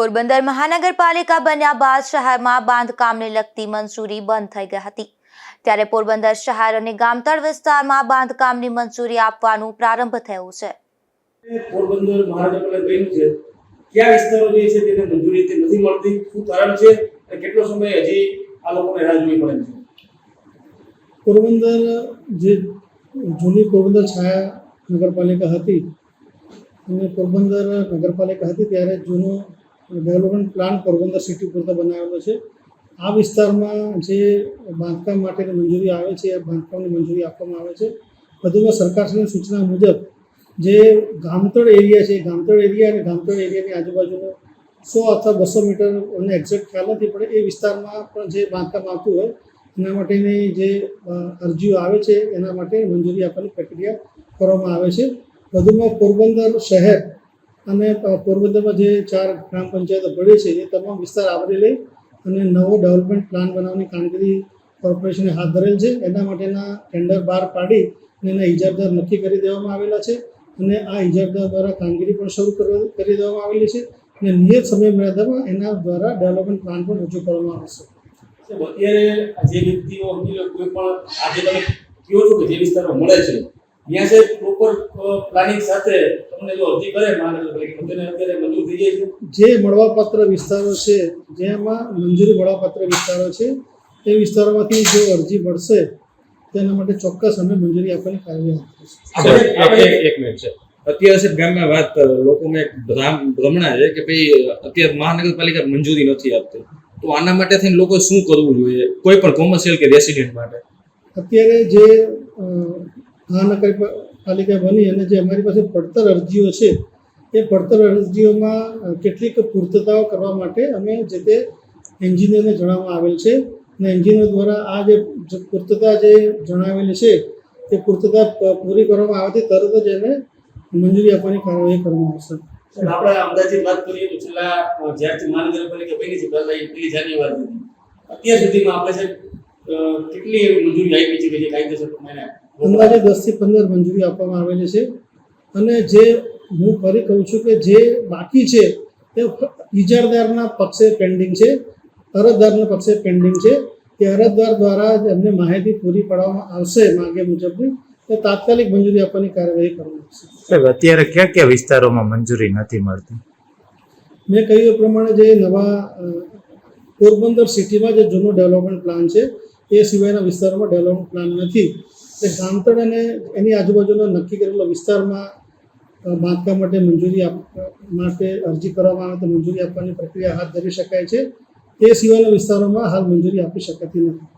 પોરબંદર મહાનગરપાલિકા બન્યા બાદ શહેરમાં બાંધકામને લગતી મંજૂરી બંધ થઈ ગઈ હતી. ત્યારે પોરબંદર શહેર અને ગામતળ વિસ્તારમાં બાંધકામની મંજૂરી આપવાનું પ્રારંભ થયો છે. પોરબંદર મહાનગરપાલિકા બન્યું છે? કયા વિસ્તારો જે છે તેને મંજૂરી તે નથી મળતી? શું કારણ છે? અને કેટલો સમય હજી આ લોકોને રાહ જોવી પડે છે? પોરબંદર જે જૂની પોરબંદર છાયા નગરપાલિકા હતી અને પોરબંદર નગરપાલિકા હતી ત્યારે જૂનો ડેવલપમેન્ટ પ્લાન પોરબંદર સિટી પૂરતો બનાવેલો છે. આ વિસ્તારમાં જે બાંધકામ માટેની મંજૂરી આવે છે એ બાંધકામની મંજૂરી આપવામાં આવે છે. વધુમાં સરકારશ્રીની સૂચના મુજબ જે ગામતળ એરિયા છે, ગામતળ એરિયા અને ગામતળ એરિયાની આજુબાજુનો સો અથવા બસો મીટર મને એક્ઝેક્ટ ખ્યાલ નથી, પણ એ વિસ્તારમાં પણ જે બાંધકામ આવતું હોય, એના માટેની જે અરજીઓ આવે છે, એના માટે મંજૂરી આપવાની પ્રક્રિયા કરવામાં આવે છે. વધુમાં પોરબંદર શહેર અને પોરબંદરમાં જે ચાર ગ્રામ પંચાયતો ભળી છે, એ તમામ વિસ્તાર આવરી લઈ અને નવો ડેવલપમેન્ટ પ્લાન બનાવવાની કામગીરી કોર્પોરેશને હાથ ધરેલ છે. એના માટેના ટેન્ડર બહાર પાડી અને એના ઇજારદાર નક્કી કરી દેવામાં આવેલા છે અને આ ઇજારદાર દ્વારા કામગીરી પણ શરૂ કરી દેવામાં આવેલી છે અને નિયત સમય મર્યાદામાં એના દ્વારા ડેવલપમેન્ટ પ્લાન પણ રજૂ કરવામાં આવશે અત્યારે જે વ્યક્તિઓ કોઈ પણ આજે તમે કયો છો કે જે વિસ્તારમાં મળે છે ત્યાં છે પ્રોપર પ્લાનિંગ સાથે તમને જો અરજી કરે મહાનગરપાલિકા અત્યારે મંજૂર થઈ જાય જે મળવાપાત્ર વિસ્તારો છે જેમાં મંજૂરી મળવાપાત્ર વિસ્તારો છે તે વિસ્તારોમાંથી જો અરજી મળશે તેના માટે ચોક્કસ અમે મંજૂરી આપવાની કાર્યવાહી આપણે- એક- એક- એક મિનિટ છે અત્યારે સાહેબ ગામમાં વાત લોકોને એક ભ્રમણા છે કે ભાઈ અત્યારે મહાનગરપાલિકા મંજૂરી નથી આપતી. તો આના માટે થઈને લોકો શું કરવું જોઈએ? કોઈ પણ કોમર્શિયલ કે રેસિડેન્ટ માટે? અત્યારે જે મહાનગરપાલિકા બની અને જે અમારી પાસે પડતર અરજીઓ છે, એ પડતર અરજીઓમાં કેટલીક પૂર્તતાઓ કરવા માટે અમે જે તે એન્જિનિયરને જણાવવામાં આવેલ છે અને એન્જિનિયર દ્વારા આ જે પૂર્તતા જે જણાવેલી છે તે પૂર્તતા પૂરી કરવામાં આવે તરત જ એને મંજૂરી આપવાની કાર્યવાહી કરવામાં આવશે. આપણે અંદાજિત વાત કરીએ તો છેલ્લા જ્યારથી મહાનગરપાલિકા બની છે, પહેલા જાન્યુઆરી અત્યાર સુધીમાં આપણે કેટલી મંજૂરી આપી છે કે જે કાયદેસર પ્રમાણે અંદાજે દસથી પંદર મંજૂરી આપવામાં આવેલી છે. અને જે હું ફરી કહું છું કે જે બાકી છે તે ઇજારદારના પક્ષે પેન્ડિંગ છે અરજદારના પક્ષે પેન્ડિંગ છે કે અરજદાર દ્વારા જ એમને માહિતી પૂરી પાડવામાં આવશે માગે મુજબની તો તાત્કાલિક મંજૂરી આપવાની કાર્યવાહી કરવામાં આવશે. સાહેબ અત્યારે કયા કયા વિસ્તારોમાં મંજૂરી નથી મળતી? મેં કહ્યું એ પ્રમાણે જે નવા પોરબંદર સિટીમાં જે જૂનો ડેવલપમેન્ટ પ્લાન છે એ સિવાયના વિસ્તારોમાં ડેવલપમેન્ટ પ્લાન નથી. ગામતળ અને એની આજુબાજુનો નક્કી કરેલો વિસ્તારમાં બાંધકામ માટે મંજૂરી આપ, માટે અરજી કરવામાં આવે તો મંજૂરી આપવાની પ્રક્રિયા હાથ ધરી શકાય છે. એ સિવાયના વિસ્તારોમાં હાલ મંજૂરી આપી શકાતી નથી.